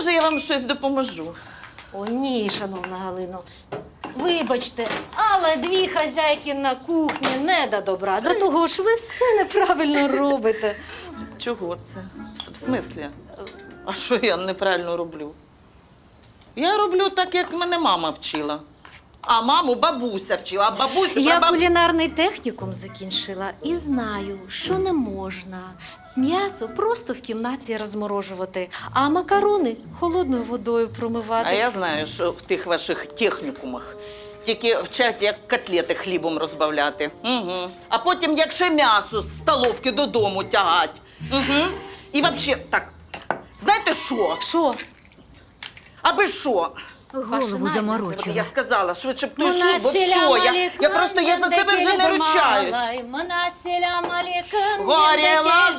може я вам щось допоможу? О, ні, шановна Галино. Вибачте, але дві хазяйки на кухні не до добра. До того ж, ви все неправильно робите. Чого це? В, в смислі? А що я неправильно роблю? Я роблю так, як мене мама вчила. А маму бабуся вчила, а бабусю Я прабаб- кулінарний технікум закінчила і знаю, що не можна. М'ясо просто в кімнаті розморожувати, а макарони холодною водою промивати. А я знаю, що в тих ваших технікумах тільки вчать, як котлети хлібом розбавляти. Угу. А потім, як ще м'ясо з столовки додому тягать. Угу. І взагалі, так, знаєте що? Що? Аби що? Голову заморочила. Я сказала, швидше б той суд, бо все. Я, я просто я за себе вже не ручаюсь. Горіла